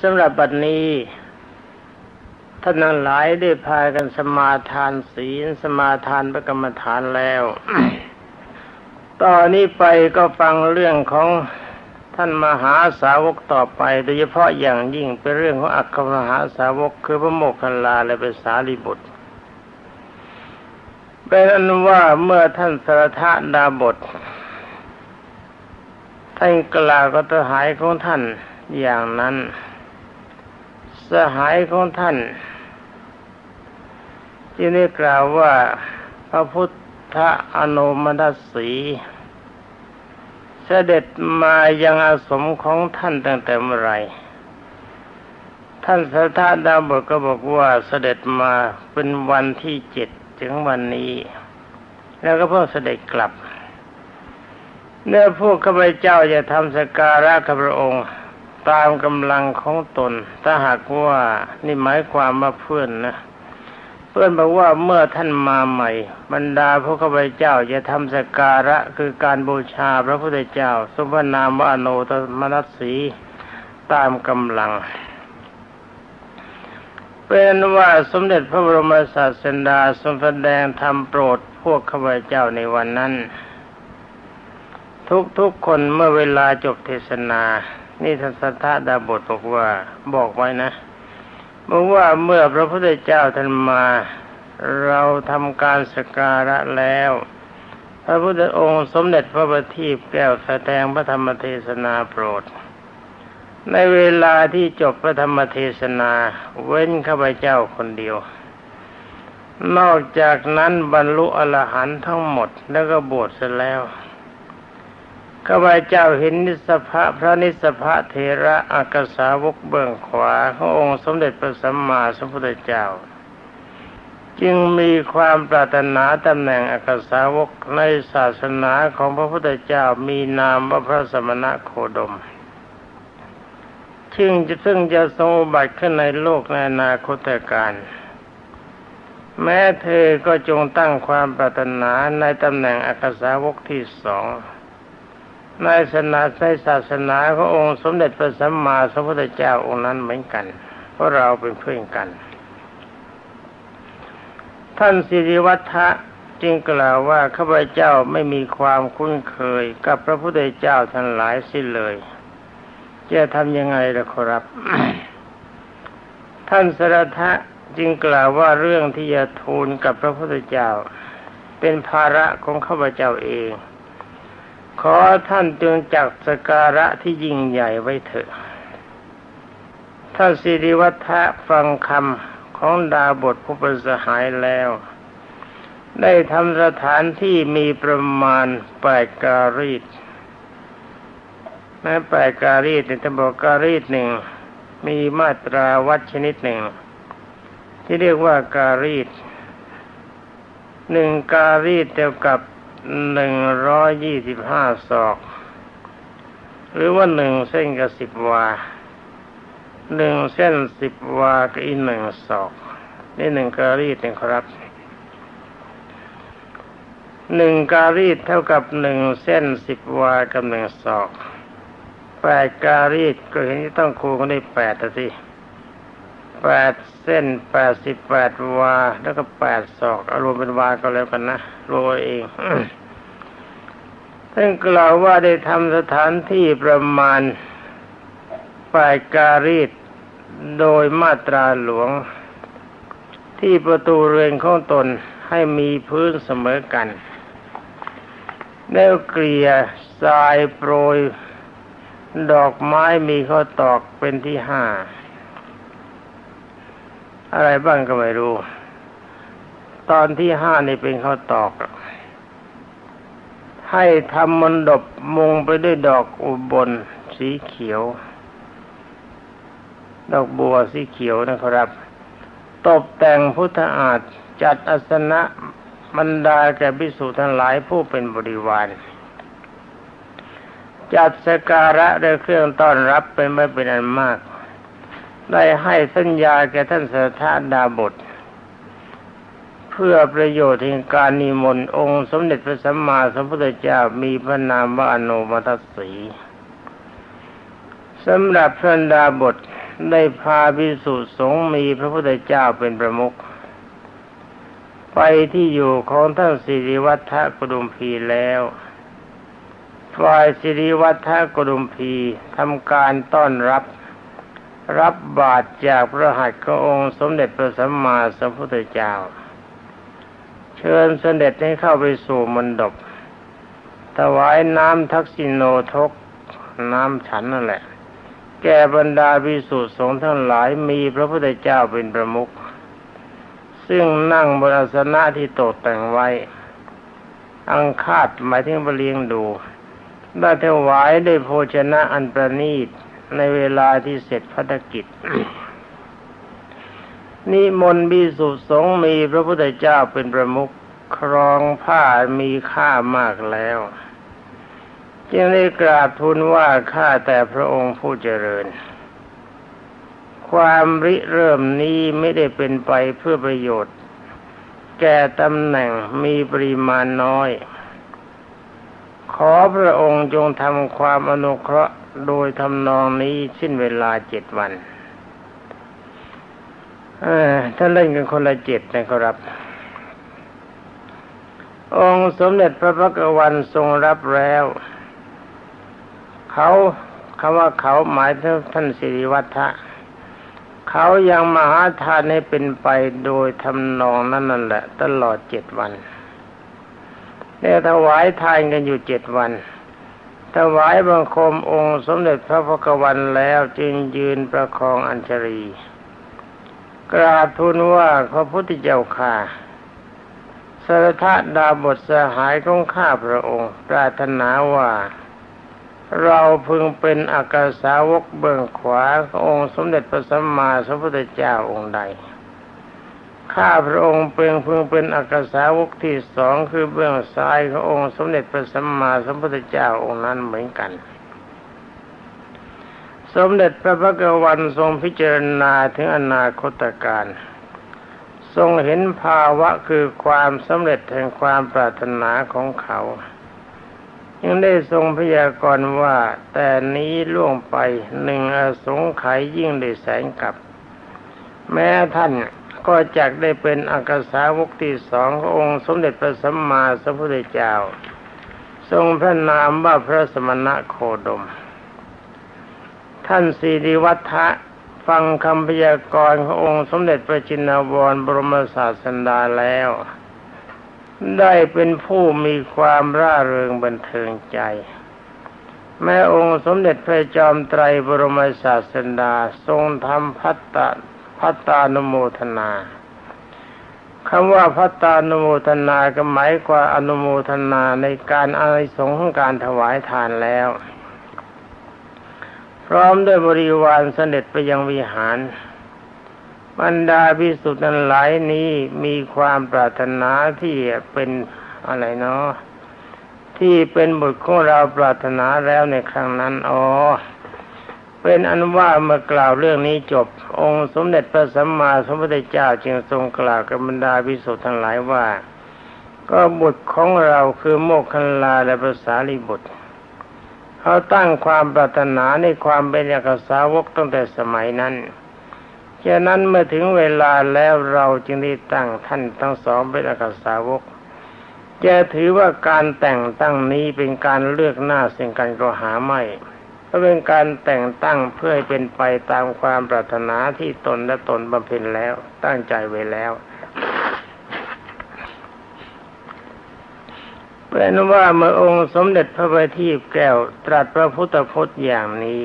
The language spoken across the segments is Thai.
สำหรับบัดนี้ท่านทั้งหลายได้พากันสมาทานศีลสมาทานพระกรรมฐานแล้วต่อนนี้ไปก็ฟังเรื่องของท่านมหาสาวกต่อไป โดยเฉพาะอย่างยิ่งเป็นเรื่องของอัคคมหาสาวกคือพระโมคคัลลาและเป็นสารีบุตรเป็นอันว่าเมื่อท่านสารทะดาบทท่านกล่าวกับทหายของท่าน อย่างนั้นสหายของท่านที่ได้กล่าวว่าพระพุทธอนุมนัสสีเสด็จมายังอาสมของท่านตั้งแต่เมื่อไรท่านสัทธาดาบทก็บอกว่าเสด็จมาเป็นวันที่เจ็ดถึงวันนี้ แล้วก็เพิ่งเสด็จกลับเนื้อพวกข้าพเจ้าจะทำสการะข้าพระองค์ ตามกำลังของตน ถ้าหากว่านี่หมายความว่าเพื่อนนะเพื่อนบอกว่าเมื่อท่านมาใหม่ บรรดาพวกข้าพเจ้าจะทำสการะคือการบูชาพระพุทธเจ้าสมนามว่าอโนตมนัสสีตามกำลัง เป็นว่าสมเด็จพระบรมศาสดาทรงแสดงธรรมโปรดพวกข้าพเจ้าในวันนั้น ทุกๆคนเมื่อเวลาจบเทศนา นี่ท่านสัทธาดาบทบอกว่าบอกไว้นะบอกว่าเมื่อพระพุทธเจ้าท่านมา เราทำการสการะแล้ว พระพุทธองค์สมเด็จพระบัณฑิตแก้วแสดงพระธรรมเทศนาโปรด ในเวลาที่จบพระธรรมเทศนา เว้นข้าพเจ้าคนเดียว นอกจากนั้นบรรลุอรหันต์ทั้งหมดแล้วก็บวชเสร็จแล้ว ข้าพเจ้าเห็นนิสภะพระนิสภะเทระอากสาวกเบื้องขวาขององค์สมเด็จพระสัมมาสัมพุทธเจ้า จึงมีความปรารถนาตำแหน่งอากสาวกในศาสนาของพระพุทธเจ้ามีนามว่าพระสมณะโคดมซึ่งจะซึ่งจะทรงบัติขึ้นในโลกในอนาคตการ แม้เธอก็จงตั้งความปรารถนาในตำแหน่งอากสาวกที่สอง ในศาสนาในศาสนาขององค์สมเด็จพระสัมมาสัมพุทธเจ้าองค์นั้นเหมือนกัน เพราะเราเป็นเพื่อนกัน ท่านสิริวัฒะจึงกล่าวว่าข้าพเจ้าไม่มีความคุ้นเคยกับพระพุทธเจ้าทั้งหลายสิ้นเลย จะทำยังไงล่ะครับ ท่านสรทะจึงกล่าวว่าเรื่องที่จะทูลกับพระพุทธเจ้า เป็นภาระของข้าพเจ้าเอง ขอท่านจงจักสการะที่ยิ่งใหญ่ไว้เถอะท่านสิริวัฒะฟังคำของดาบทผู้ประสหายแล้ว ได้ทำสถานที่มีประมาณแปดการีดแม้แปดการีดในตำบลการีดหนึ่ง มีมาตราวัดชนิดหนึ่ง ที่เรียกว่าการีดหนึ่งการีดเดียวกับ หนึ่งร้อยยี่สิบห้าศอก หรือว่าหนึ่งเส้นกับสิบวาหนึ่งเส้นสิบวากับอีกหนึ่งศอก นี่หนึ่งการีดหนึ่งครับหนึ่งการีดเท่ากับหนึ่งเส้นสิบวากับหนึ่งศอกแปดการีดก็เห็นที่ต้องคูณกันได้แปดสิ แปดเส้นแปดสิบแปดวา แล้วก็แปดศอกอารวมเป็นวาก็แล้วกันนะรวเองท่านกล่าวว่าได้ทำสถานที่ประมาณฝ่ายการีดโดยมาตราหลวง ที่ประตูเรือนของตนให้มีพื้นเสมอกัน แล้วเกลี่ยทรายโปรย ดอกไม้มีข้อตอกเป็นที่ห้า อะไรบ้างก็ไม่รู้ ตอนที่ห้านี่เป็นข้าวตอก ให้ทำมนดบมุงไปด้วยดอกอุบลสีเขียว ดอกบัวสีเขียวนะครับ ตกแต่งพุทธอาฏจัดอาสนะบรรดาแก่พิสุทั้งหลายผู้เป็นบริวารจัดสการะด้วยเครื่องต้อนรับเป็นไม่เป็นอันมาก ได้ให้สัญญาแก่ท่านสถาดาบท เพื่อประโยชน์แห่งการนิมนต์องค์ สมเด็จพระสัมมาสัมพุทธเจ้ามีพระนามว่าอนุมัตสีสำหรับพระดาบทได้พาพิสุสงฆ์มีพระพุทธเจ้าเป็นประมุขไปที่อยู่ของท่านสิริวัฒน์กดุมพีแล้วฝ่ายสิริวัฒน์กดุมพีทำการต้อนรับ รับบาตรจากพระหัตถ์ขององค์สมเด็จพระสัมมาสัมพุทธเจ้า เชิญเสด็จให้เข้าไปสู่มณฑปถวายน้ำทักษิโนทกน้ำฉันนั่นแหละ แก่บรรดาภิกษุสงฆ์ทั้งหลายมีพระพุทธเจ้าเป็นประมุขซึ่งนั่งบนอาสนะที่ตกแต่งไว้ อังคาดหมายถึงบเลียงดู ได้ถวายด้วยโภชนะอันประณีต ในเวลาที่เสร็จพัฒกิจ นิมนต์บิสุสงมีพระพุทธเจ้าเป็นประมุขครองผ้ามีค่ามากแล้ว จึงได้กราบทูลว่าข้าแต่พระองค์ผู้เจริญ ความริเริ่มนี้ไม่ได้เป็นไปเพื่อประโยชน์ แก่ตำแหน่งมีปริมาณน้อย ขอพระองค์จงทำความอนุเคราะห์ โดยทำนองนี้สิ้นเวลาเจ็ดวันท่าเล่นกันคนละเจ็ดนะครับ องค์สมเด็จพระพักวันทรงรับแล้ว เขาคำว่าเขาหมายถึงท่านสิริวัฒน์เขายังมหาทานให้เป็นไปโดยทำนองนั้นนั่นแหละ ตลอดเจ็ดวันเนี่ยถวายทานกันอยู่เจ็ดวัน ถวายบังคมองค์สมเด็จพระพุทธวันแล้วจึงยืนประคองอัญชรีกราบทูลว่าพระพุทธเจ้าข่าสารทดาบทสหายของข้าพระองค์ ปรารถนาว่า เราพึงเป็นอากาสาวกเบื้องขวาขององค์สมเด็จพระสัมมาสัมพุทธเจ้าองค์ใด ข้าพระองค์เป็นพึงเป็นอากาสาวกที่สองคือเบื้องซ้ายขององค์สมเด็จพระสัมมาสัมพุทธเจ้าองค์นั้นเหมือนกัน สมเด็จพระพักวันทรงพิจารณาถึงอนาคตการ ทรงเห็นภาวะคือความสำเร็จแห่งความปรารถนาของเขายังได้ทรงพยากรณ์ว่า แต่นี้ล่วงไปหนึ่งอสงไขยยิ่งได้แสงกับ แม้ท่าน ก็จักได้เป็นอักษาวกที่สองขององค์สมเด็จพระสัมมาสัมพุทธเจ้า ทรงพระนามว่าพระสมณะโคดม ท่านสีริวัฒะฟังคำพยากรณ์ขององค์สมเด็จพระจินวรบรมศาสดาแล้ว ได้เป็นผู้มีความร่าเริงบันเทิงใจ แม้องค์สมเด็จพระจอมไตรบรมศาสดาทรงทำพัตต พัตตานุโมทนาคำว่าพัตตานุโมทนาก็หมายกว่าอนุโมทนาในการอานิสงส์ของการถวายทานแล้ว พร้อมด้วยบริวารเสด็จไปยังวิหารบรรดาพิสุทธิ์นั้นหลายนี้มีความปรารถนาที่เป็นอะไรเนาะที่เป็นบุตรของเราปรารถนาแล้วในครั้งนั้นอ๋อ เป็นอันว่าเมื่อกล่าวเรื่องนี้จบ องค์สมเด็จพระสัมมาสัมพุทธเจ้าจึงทรงกล่าวกับบรรดาพิสุทธิ์ทั้งหลายว่า ก็บุตรของเราคือโมกขันลาและภาษาลิบุตรเขาตั้งความปรารถนาในความเป็นอักษาวกตั้งแต่สมัยนั้นฉะนั้นเมื่อถึงเวลาแล้วเราจึงได้ตั้งท่านทั้งสองเป็นอักษาวกจะถือว่าการแต่งตั้งนี้เป็นการเลือกหน้าสิ่งกันก็หาไม่ เพราะเป็นการแต่งตั้งเพื่อให้เป็นไปตามความปรารถนาที่ตนและตนบำเพ็ญแล้ว ตั้งใจไว้แล้วเป็นว่าเมื่อองค์สมเด็จพระบัณฑิตแก้วตรัสพระพุทธพจน์อย่างนี้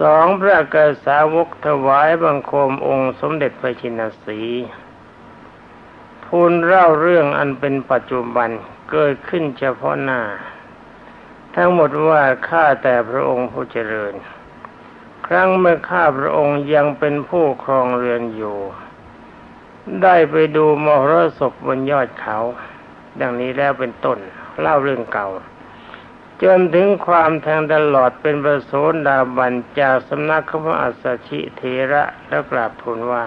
สองพระกษาวกถวายบังคมองค์สมเด็จพระชินสีพูนเล่าเรื่องอันเป็นปัจจุบันเกิดขึ้นเฉพาะหน้า ทั้งหมดว่าข้าแต่พระองค์ผู้เจริญ ครั้งเมื่อข้าพระองค์ยังเป็นผู้ครองเรือนอยู่ ได้ไปดูมรสพบนยอดเขา ดังนี้แล้วเป็นต้นเล่าเรื่องเก่า จนถึงความแทงตลอดเป็นประโสดาบันจากสำนักขพระอัสชิเทระแล้วกราบทูลว่า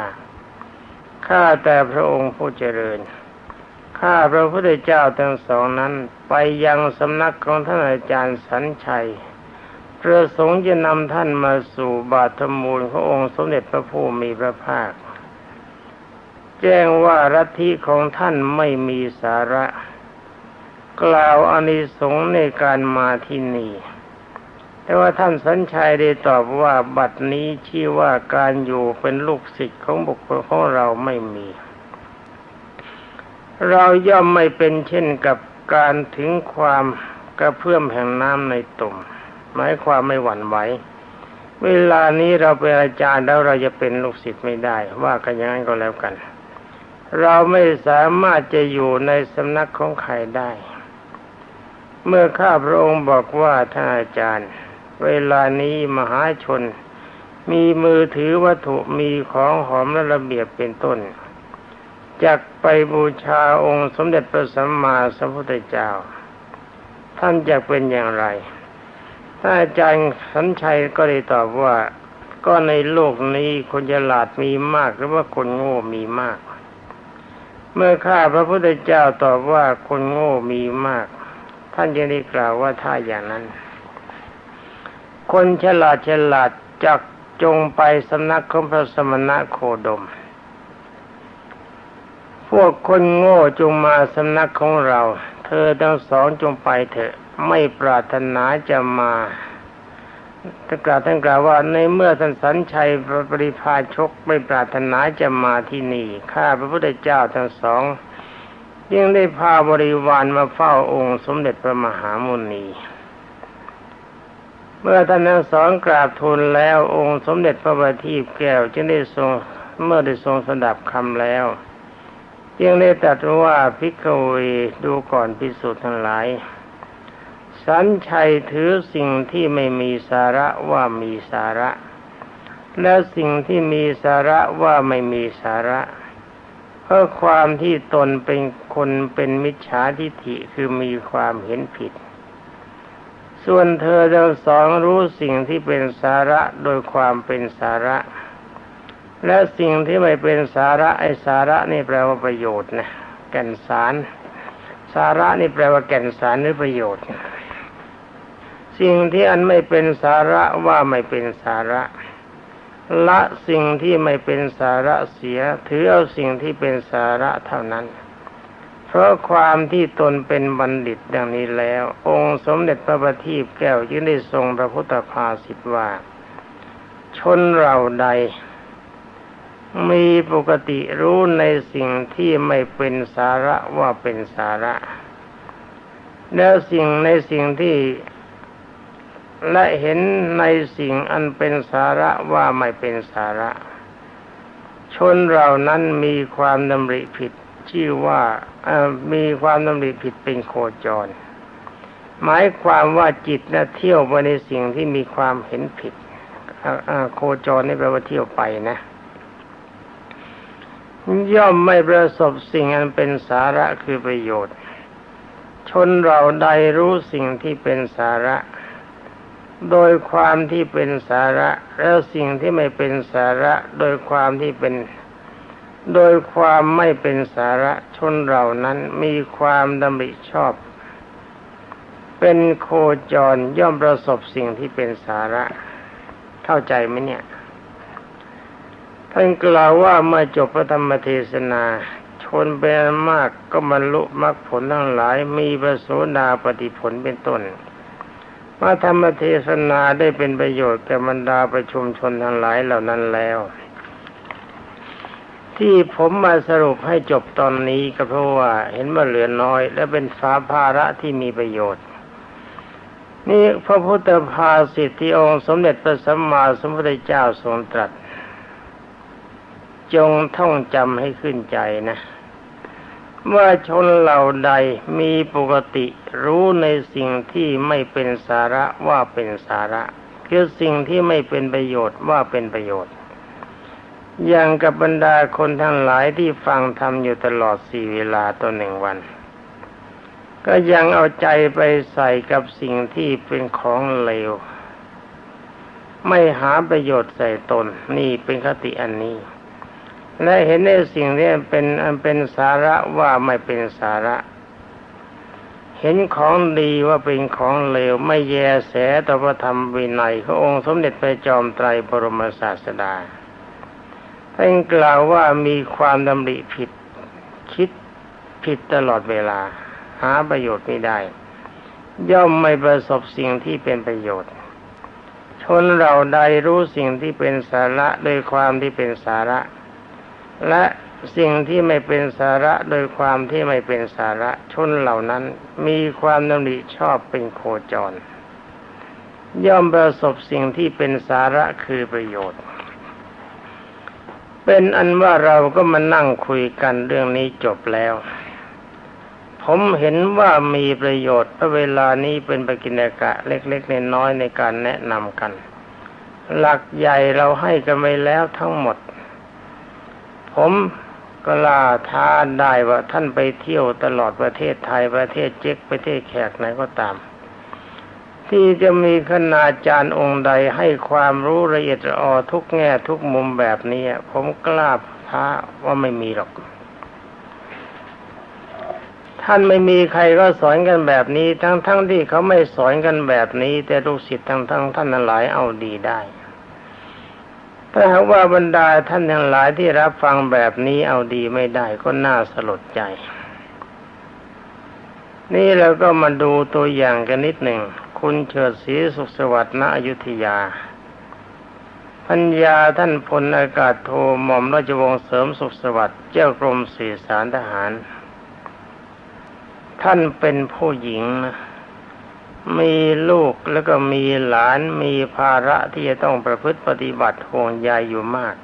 ข้าแต่พระองค์ผู้เจริญ ข้าพระพุทธเจ้าทั้งสองนั้นไปยังสำนักของท่านอาจารย์สันชัยประสงค์จะนำท่านมาสู่บาทมูลขององค์สมเด็จพระผู้มีพระภาค แจ้งว่ารัฐิของท่านไม่มีสาระ กล่าวอานิสงส์ในการมาที่นี่ แต่ว่าท่านสัญชัยได้ตอบว่าบัดนี้ชื่อว่าการอยู่เป็นลูกศิษย์ของบุคคลของเราไม่มี เราย่อมไม่เป็นเช่นกับการถึงความกระเพื่อมแห่งน้ำในตุ่มหมายความไม่หวั่นไหวเวลานี้เราเป็นอาจารย์แล้วเราจะเป็นลูกศิษย์ไม่ได้ ว่ากันอย่างนั้นก็แล้วกัน เราไม่สามารถจะอยู่ในสำนักของใครได้ เมื่อข้าพระองค์บอกว่าท่านอาจารย์ เวลานี้มหาชน มีมือถือวัตถุมีของหอมและระเบียบเป็นต้น จักไปบูชาองค์สมเด็จพระสัมมาสัมพุทธเจ้า ท่านจะเป็นอย่างไรถ้าอาจารย์สัญชัยก็ได้ตอบว่า ก็ในโลกนี้คนฉลาดมีมากหรือว่าคนโง่มีมาก เมื่อข้าพระพุทธเจ้าตอบว่าคนโง่มีมาก ท่านยังได้กล่าวว่าถ้าอย่างนั้น คนฉลาดฉลาดจักจงไปสำนักของพระสมณะโคดม วกคนโง่จงมาสำนักของเรา เธอทั้งสองจงไปเถอะ ไม่ปรารถนาจะมาท่านกล่าวท่านกล่าวว่าในเมื่อท่านสัญชัยปริพาชกไม่ปรารถนาจะมาที่นี่ข้าพระพุทธเจ้าทั้งสองยังได้พาบริวารมาเฝ้าองค์สมเด็จพระมหามุนี เมื่อท่านทั้งสองกราบทูลแล้วองค์สมเด็จพระบัณฑิตแก้ว จึงได้ทรงเมื่อได้ทรงสดับคำแล้ว จึงได้ตรัสว่าพิกเวดูก่อนพิสูจน์ทั้งหลาย สันชัยถือสิ่งที่ไม่มีสาระว่ามีสาระ และสิ่งที่มีสาระว่าไม่มีสาระเพราะความที่ตนเป็นคนเป็นมิจฉาทิฏฐิคือมีความเห็นผิด ส่วนเธอทั้งสองรู้สิ่งที่เป็นสาระโดยความเป็นสาระ และสิ่งที่ไม่เป็นสาระไอสาระนี่แปลว่าประโยชน์นะแก่นสาร สาระนี่แปลว่าแก่นสารหรือประโยชน์ สิ่งที่อันไม่เป็นสาระว่าไม่เป็นสาระ ละสิ่งที่ไม่เป็นสาระเสีย ถือเอาสิ่งที่เป็นสาระเท่านั้น เพราะความที่ตนเป็นบัณฑิตดังนี้แล้ว องค์สมเด็จพระบัณฑิตแก้วจึงได้ทรงพระพุทธภาสิทว่า ชนเราใด มีปกติรู้ในสิ่งที่ไม่เป็นสาระว่าเป็นสาระ แล้วสิ่งในสิ่งที่และเห็นในสิ่งอันเป็นสาระว่าไม่เป็นสาระ ชนเรานั้นมีความดำริผิดชื่อว่ามีความดำริผิดเป็นโคจร หมายความว่าจิตนะเที่ยวไปในสิ่งที่มีความเห็นผิดโคจรนี่แปลว่าเที่ยวไปนะ ย่อมไม่ประสบสิ่งอันเป็นสาระคือประโยชน์ ชนเราใดรู้สิ่งที่เป็นสาระ โดยความที่เป็นสาระ แล้วสิ่งที่ไม่เป็นสาระ โดยความที่เป็น โดยความไม่เป็นสาระ ชนเรานั้นมีความดำริชอบ เป็นโคจรย่อมประสบสิ่งที่เป็นสาระ เข้าใจไหมเนี่ย ท่านกล่าวว่าเมื่อจบพระธรรมเทศนา ชนเป็นมากก็บรรลุมรรคผลทั้งหลายมีประโสดาปฏิผลเป็นต้นมาธรรมเทศนาได้เป็นประโยชน์แก่บรรดาประชุมชนทั้งหลายเหล่านั้นแล้ว ที่ผมมาสรุปให้จบตอนนี้ก็เพราะว่าเห็นว่าเหลือน้อย และเป็นสาภาระที่มีประโยชน์นี่พระพุทธภาสิทธิองค์สมเด็จพระสัมมาสัมพุทธเจ้าทรงตรัส จงท่องจำให้ขึ้นใจนะว่าชนเหล่าใดมีปกติรู้ในสิ่งที่ไม่เป็นสาระว่าเป็นสาระ คือสิ่งที่ไม่เป็นประโยชน์ว่าเป็นประโยชน์ อย่างกับบรรดาคนทั้งหลายที่ฟังทำอยู่ตลอดสี่เวลาต่อหนึ่งวัน ก็ยังเอาใจไปใส่กับสิ่งที่เป็นของเลว ไม่หาประโยชน์ใส่ตนนี่เป็นคติอันนี้ และเห็นในสิ่งนี้เป็นอันเป็นสาระว่าไม่เป็นสาระ เห็นของดีว่าเป็นของเลวไม่แยแสต่อพระธรรมวินัยขององค์สมเด็จพระจอมไตรบรมศาสดาท่านกล่าวว่ามีความดำริผิดคิดผิดตลอดเวลา หาประโยชน์ไม่ได้ ย่อมไม่ประสบสิ่งที่เป็นประโยชน์ ชนเราใดรู้สิ่งที่เป็นสาระโดยความที่เป็นสาระ และสิ่งที่ไม่เป็นสาระโดยความที่ไม่เป็นสาระชนเหล่านั้นมีความดำริชอบเป็นโคจร ย่อมประสบสิ่งที่เป็นสาระคือประโยชน์ เป็นอันว่าเราก็มานั่งคุยกันเรื่องนี้จบแล้ว ผมเห็นว่ามีประโยชน์เพราะเวลานี้เป็นปกินกะเล็กๆน้อยๆในการแนะนำกัน หลักใหญ่เราให้กันไปแล้วทั้งหมด ผมก็ลาท้าได้ว่าท่านไปเที่ยวตลอดประเทศไทยประเทศเจ๊กประเทศแขกไหนก็ตาม ที่จะมีคณาจารย์องค์ใดให้ความรู้ละเอียดอ่อทุกแง่ทุกมุมแบบนี้ผมกล้าท้าว่าไม่มีหรอก ท่านไม่มีใครก็สอนกันแบบนี้ ทั้งๆทที่เขาไม่สอนกันแบบนี้ แต่ลูกศิษย์ทั้งทั้งท่านหลายเอาดีได้ ถ้าหากว่าบรรดาท่านทั้งหลายที่รับฟังแบบนี้เอาดีไม่ได้ก็น่าสลดใจ นี่เราก็มาดูตัวอย่างกันนิดหนึ่ง คุณเฉิดศรีสุขสวัสดิ์ณอยุธยาพัญญาท่านพลอากาศโทหม่อมราชวงศ์เสริมสุขสวัสดิ์เจ้ากรมสื่อสารทหาร ท่านเป็นผู้หญิงนะ มีลูกแล้วก็มีหลานมีภาระที่จะต้องประพฤติปฏิบัติห่วงใยอยู่มาก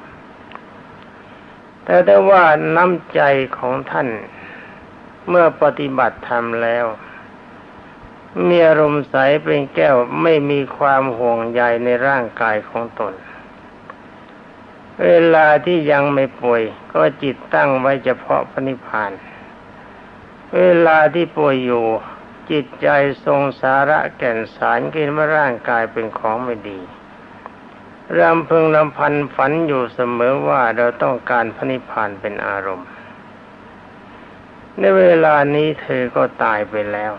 แต่ได้ว่าน้ำใจของท่าน เมื่อปฏิบัติทำแล้ว มีอารมณ์ใสเป็นแก้วไม่มีความห่วงใยในร่างกายของตน เวลาที่ยังไม่ป่วย ก็จิตตั้งไว้เฉพาะพระนิพพาน เวลาที่ป่วยอยู่ จิตใจทรงสาระแก่นสารกินว่าร่างกายเป็นของไม่ดีรำพึงรำพันฝันอยู่เสมอว่าเราต้องการพระนิพพานเป็นอารมณ์ ในเวลานี้เธอก็ตายไปแล้ว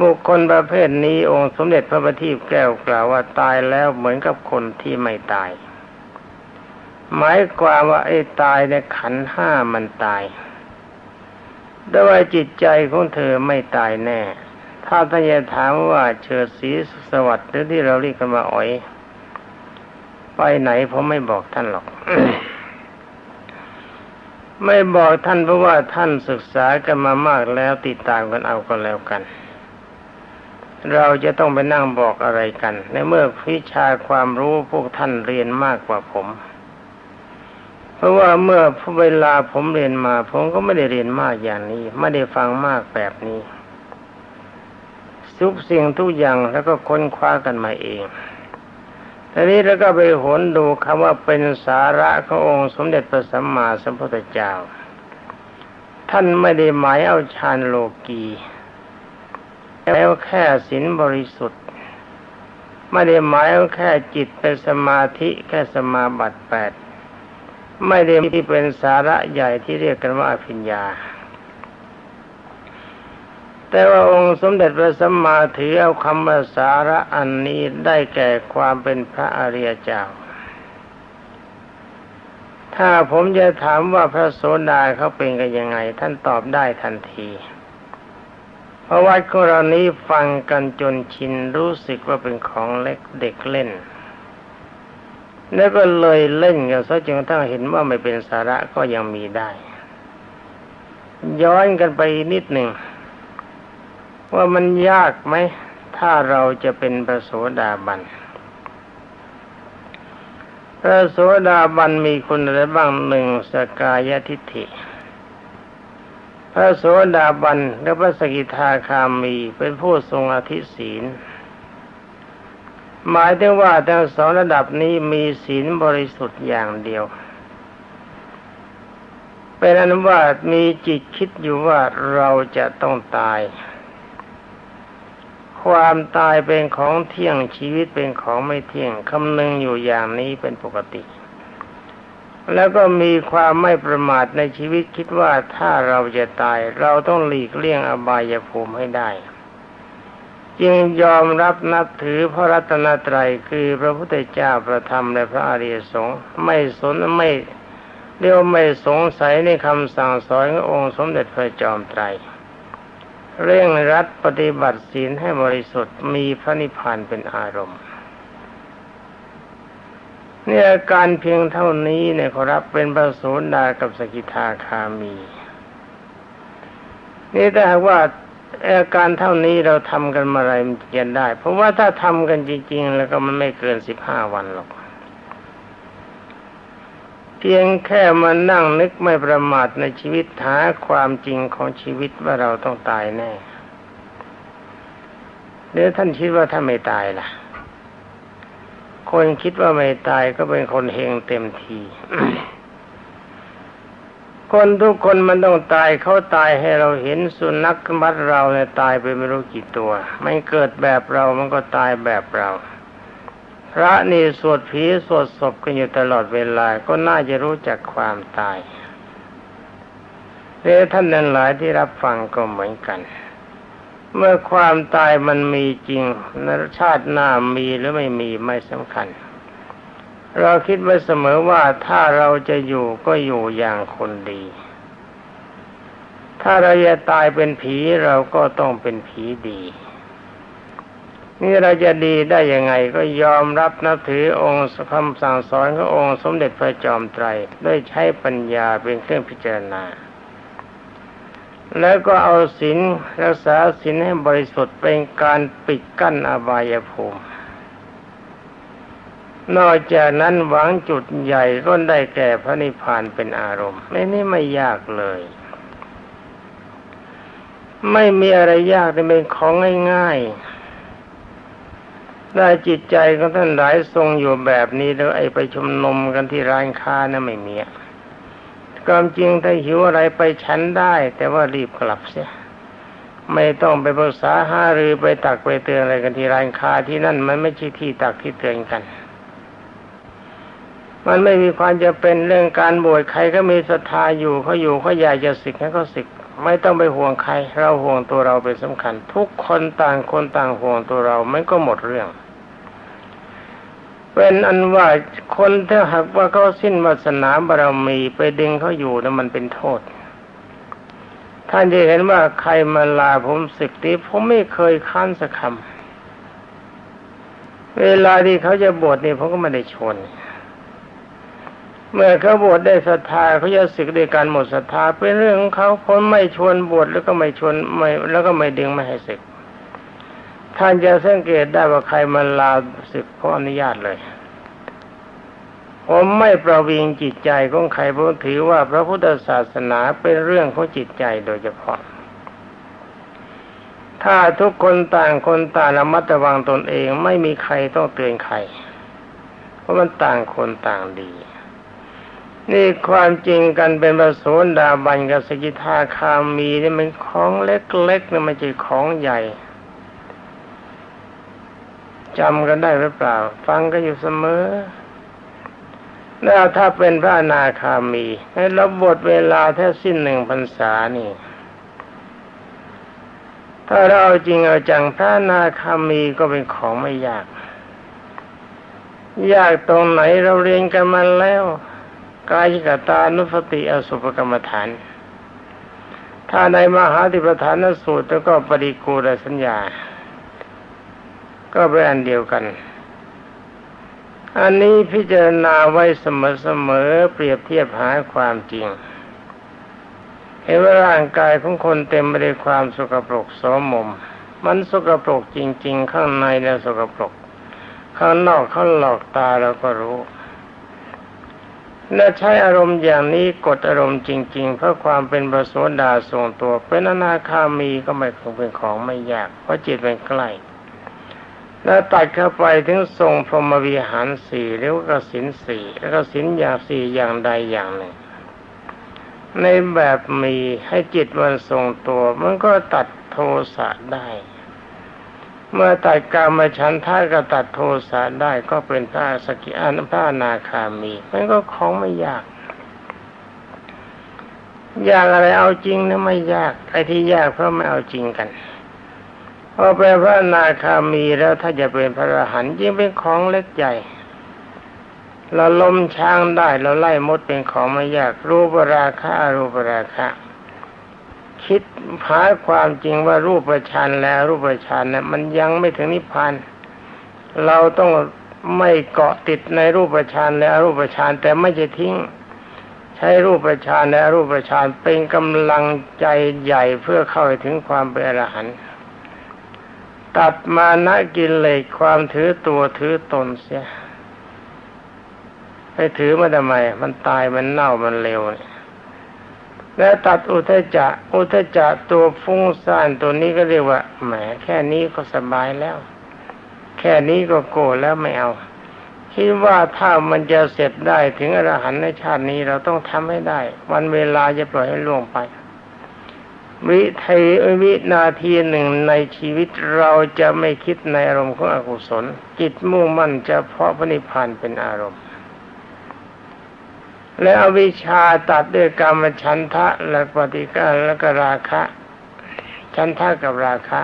บุคคลประเภทนี้องค์สมเด็จพระบัณฑิตแก้วกล่าวว่าตายแล้วเหมือนกับคนที่ไม่ตาย หมายความว่าไอ้ตายในขันห้ามันตาย แต่ว่าจิตใจของเธอไม่ตายแน่ ถ้าท่านจะถามว่าเชิดสีสวัสดิ์หรือที่เราเรียกกันมาอ๋อย ไปไหนผมไม่บอกท่านหรอก ไม่บอกท่านเพราะว่าท่านศึกษากันมามากแล้วติดตามกันเอาก็แล้วกัน เราจะต้องไปนั่งบอกอะไรกัน ในเมื่อวิชาความรู้พวกท่านเรียนมากกว่าผม เพราะว่าเมื่อเวลาผมเรียนมา ผมก็ไม่ได้เรียนมากอย่างนี้ ไม่ได้ฟังมากแบบนี้ทุกสิ่งทุกอย่างแล้วก็ค้นคว้ากันมาเองทีนี้แล้วก็ไปหนดูคำว่าเป็นสาระขององค์สมเด็จพระสัมมาสัมพุทธเจ้า ท่านไม่ได้หมายเอาฌานโลกีแล้วแค่ศีลบริสุทธิ์ ไม่ได้หมายเอาแค่จิตเป็นสมาธิแค่สมาบัติแปด ไม่ได้ที่เป็นสาระใหญ่ที่เรียกกันว่าอภิญญา แต่ว่าองค์สมเด็จพระสัมมาถือเอาคำว่าสาระอันนี้ได้แก่ความเป็นพระอริยเจ้า ถ้าผมจะถามว่าพระโสดาเขาเป็นกันยังไง ท่านตอบได้ทันทีเพราะว่าของเรานี้ฟังกันจนชินรู้สึกว่าเป็นของเล็กเด็กเล่น แล้วก็เลยเล่นกันซะจนกระทั่งเห็นว่าไม่เป็นสาระก็ยังมีได้ ย้อนกันไปนิดหนึ่ง ว่ามันยากไหม ถ้าเราจะเป็นพระโสดาบันพระโสดาบันมีคุณอะไรบ้างหนึ่งสกายทิฏฐิ พระโสดาบันและพระสกิทาคามีเป็นผู้ทรงอธิศีล หมายถึงว่าทั้งสองระดับนี้มีศีลบริสุทธิ์อย่างเดียวเป็นอนุว่ามีจิตคิดอยู่ว่าเราจะต้องตาย ความตายเป็นของเที่ยงชีวิตเป็นของไม่เที่ยงคำนึงอยู่อย่างนี้เป็นปกติ แล้วก็มีความไม่ประมาทในชีวิตคิดว่าถ้าเราจะตาย เราต้องหลีกเลี่ยงอบายภูมิให้ได้ จึงยอมรับนับถือพระรัตนตรัยคือพระพุทธเจ้าพระธรรมและพระอริยสงฆ์ไม่สนไม่เรียกว่าไม่สงสัยในคำสั่งสอนขององค์สมเด็จพระจอมไตร เร่งรัดปฏิบัติศีลให้บริสุทธิ์มีพระนิพพานเป็นอารมณ์เนี่ยการเพียงเท่านี้เนี่ยขอรับเป็นพระโสดากับสกิทาคามี นี่ถ้าหากว่า อาการเท่านี้เราทำกันมาอะไรมันได้ เพราะว่าถ้าทำกันจริง ๆ แล้วก็มันไม่เกินสิบห้าวันหรอก เพียงแค่มานั่งนึกไม่ประมาทในชีวิตหาความจริงของชีวิตว่าเราต้องตายแน่เดี๋ยวท่านคิดว่าถ้าไม่ตายล่ะ คนคิดว่าไม่ตายก็เป็นคนเฮงเต็มที คนทุกคนมันต้องตายเขาตายให้เราเห็นสุนัขมัดเราเนี่ยตายไปไม่รู้กี่ตัวมันเกิดแบบเรามันก็ตายแบบเรา พระนี่สวดผีสวดศพกันอยู่ตลอดเวลาก็น่าจะรู้จักความตายเรือท่านนั้นหลายที่รับฟังก็เหมือนกัน เมื่อความตายมันมีจริงนชาติหน้ามีหรือไม่มีไม่สำคัญ เราคิดไว้เสมอว่าถ้าเราจะอยู่ก็อยู่อย่างคนดี ถ้าเราจะตายเป็นผีเราก็ต้องเป็นผีดี นี่เราจะดีได้ยังไงก็ยอมรับนับถือองค์คำสั่งสอนขององค์สมเด็จพระจอมไตรด้วยใช้ปัญญาเป็นเครื่องพิจารณา แล้วก็เอาศีลรักษาศีลให้บริสุทธิ์เป็นการปิดกั้นอบายภูมิ นอกจากนั้นหวังจุดใหญ่ก็ได้แก่พระนิพพานเป็นอารมณ์ไม่นี่ไม่ยากเลย ไม่มีอะไรยากแต่เป็นของง่ายๆได้จิตใจของท่านหลายทรงอยู่แบบนี้แล้วไอ้ไปชุมนมกันที่ร้านค้านะ่ะไม่มีความจริงถ้าหิวอะไรไปฉันได้ แต่ว่ารีบกลับเสียไม่ต้องไปปรึกษาหารือไปตักไปเตือนอะไรกันที่ร้านค้าที่นั่นมันไม่ใช่ที่ตักที่เตือนกัน มันไม่มีความจะเป็นเรื่องการบวชใครก็มีศรัทธาอยู่เขาอยู่เขาอยากจะศึกให้เขาศึก ไม่ต้องไปห่วงใคร เราห่วงตัวเราเป็นสำคัญ ทุกคนต่างคนต่างห่วงตัวเรามันก็หมดเรื่อง เป็นอันว่าคนถ้าหากว่าเขาสิ้นวาสนาบารมีไปดึงเขาอยู่นะมันเป็นโทษท่านจะเห็นว่าใครมาลาผมศึกนี้ผมไม่เคยค้านสักคำเวลาที่เขาจะบวชนี่ผมก็ไม่ได้ชน เมื่อเขาบวชได้ศรัทธาเขาจะศึกด้วยการหมดศรัทธาเป็นเรื่องของเขาคนไม่ชวนบวชแล้วก็ไม่ชวนไม่แล้วก็ไม่ดึงไม่ให้ศึก ท่านจะสังเกตได้ว่าใครมาลาศึกขออนุญาตเลยผมไม่ประวิงจิตใจของใครผมถือว่าพระพุทธศาสนาเป็นเรื่องของจิตใจโดยเฉพาะ ถ้าทุกคนต่างคนต่างระมัดระวังตนเองไม่มีใครต้องเตือนใคร เพราะมันต่างคนต่างดี นี่ความจริงกันเป็นประโสดาบันกับสกิทาคามีนี่มันของเล็กๆนะไม่ใช่ของใหญ่จำกันได้หรือเปล่า ฟังก็อยู่เสมอ แล้วถ้าเป็นพระนาคามี ให้ราบทเวลาแค่สิ้นหนึ่งพรรษานี่ ถ้าเราเอาจริงเอาจังพระนาคามีก็เป็นของไม่ยาก ยากตรงไหนเราเรียนกันมาแล้ว กายกตานุสติอสุภกรรมฐาน ถ้าในมหาธิปฐานสูตรแล้วก็ปริกูลสัญญา ก็เป็นอันเดียวกัน อันนี้พิจารณาไว้เสมอๆเปรียบเทียบหาความจริงเห็นว่าร่างกายของคนเต็มไปด้วยความสกปรกโสมม มันสกปรกจริง ๆ ข้างในแล้วสกปรก ข้างนอกเขาหลอกตาเราก็รู้ และใช้อารมณ์อย่างนี้กดอารมณ์จริง ๆ เพื่อความเป็นประโสดาทรงตัวเป็นอนาคามีก็ไม่คงเป็นของไม่ยาก เพราะจิตเป็นใกล้แล้วตัดเข้าไปถึงทรงพรหมวิหารสี่หรือว่าสินสี่แล้วก็สินอย่างสี่อย่างใดอย่างหนึ่ง ในแบบมีให้จิตมันทรงตัว มันก็ตัดโทสะได้ เมื่อตัดกรรมฉันทะก็ตัดโทสะได้ก็เป็นพระสกิอานพระนาคามี มันก็ของไม่ยากยากอะไรเอาจริงนะไม่ยากไอ้ที่ยากเพราะไม่เอาจริงกันพอเป็นพระนาคามีแล้วถ้าจะเป็นพระอรหันต์ยิ่งเป็นของเล็กใหญ่เราล้มช้างได้เราไล่มดเป็นของไม่ยาก รูปราคะอรูปราคะ คิดหาความจริงว่ารูปฌานแล้วรูปฌานนะมันยังไม่ถึงนิพพานเราต้องไม่เกาะติดในรูปฌานและรูปฌานแต่ไม่จะทิ้ง ใช้รูปฌานและรูปฌานเป็นกำลังใจใหญ่เพื่อเข้าถึงความเป็นอรหันต์ตัดมานะกินเลสความถือตัวถือตนเสียไปถือมาทำไม มันตายมันเน่ามันเร็วเนี่ย แล้วตัดอุทจักอุทจักตัวฟุ้งซ่านตัวนี้ก็เรียกว่าแหมแค่นี้ก็สบายแล้ว แค่นี้ก็โกรธแล้วไม่เอาคิดว่าถ้ามันจะเสร็จได้ถึงอรหันต์ในชาตินี้เราต้องทำให้ได้ วันเวลาจะปล่อยให้ล่วงไป วิธีวินาทีหนึ่งในชีวิตเราจะไม่คิดในอารมณ์ของอกุศลจิตมุ่งมั่นจะเพาะพระนิพพานเป็นอารมณ์ และอวิชาตัดด้วยกรรมฉันทะและปฏิกาและก็ราคะฉันทะกับราคะ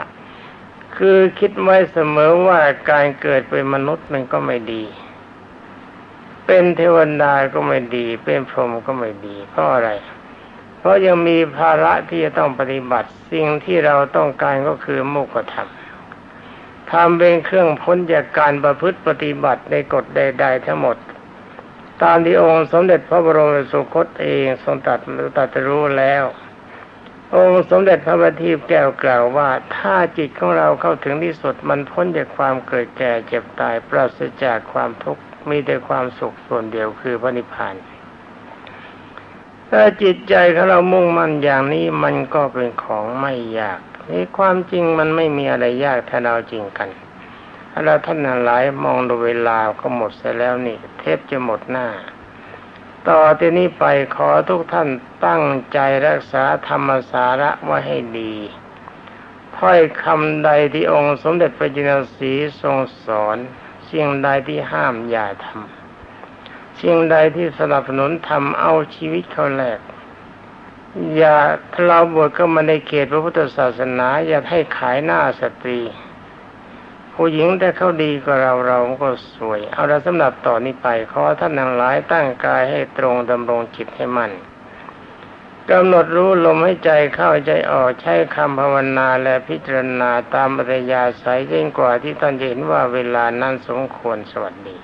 คือคิดไว้เสมอว่าการเกิดเป็นมนุษย์มันก็ไม่ดี เป็นเทวดาก็ไม่ดี เป็นพรหมก็ไม่ดี เพราะอะไร เพราะยังมีภาระที่จะต้องปฏิบัติสิ่งที่เราต้องการก็คือมุกธรรมทำเป็นเครื่องพ้นจากการประพฤติปฏิบัติในกฎใด ๆ ทั้งหมด ตามที่องค์สมเด็จพระบรมสุคตเองทรงตัดตัดรู้แล้ว องค์สมเด็จพระบัณฑิตแก้วกล่าวว่า ถ้าจิตของเราเข้าถึงที่สุดมันพ้นจากความเกิดแก่เจ็บตาย ปราศจากความทุกข์มีแต่ความสุขส่วนเดียวคือพระนิพพานถ้าจิตใจของเรามุ่งมั่นอย่างนี้มันก็เป็นของไม่ยากนี่ความจริงมันไม่มีอะไรยากถ้าเราจริงกัน แล้วท่านหลายมองดูเวลาก็หมดเสียแล้วนี่ เทปจะหมดหน้า ต่อที่นี้ไปขอทุกท่านตั้งใจรักษาธรรมสาระไว้ให้ดี ถ้อยคำใดที่องค์สมเด็จพระจินสีทรงสอนสิ่งใดที่ห้ามอย่าทำสิ่งใดที่สนับสนุนทำเอาชีวิตเขาแลกอย่าเราบวชก็มาในเขตพระพุทธศาสนา อย่าให้ขายหน้าสตรี ผู้หญิงได้เขาดีกว่าเราเราก็สวย เอาละสำหรับต่อนนี้ไปขอท่านทั้งหลายตั้งกายให้ตรงดำรงจิตให้มั่นกำหนดรู้ลมให้ใจเข้าใจออกใช้คำภาวนาและพิจารณาตามอัธยาศัยยิ่งกว่าที่ตอนเห็นว่าเวลานั้นสมควรสวัสดี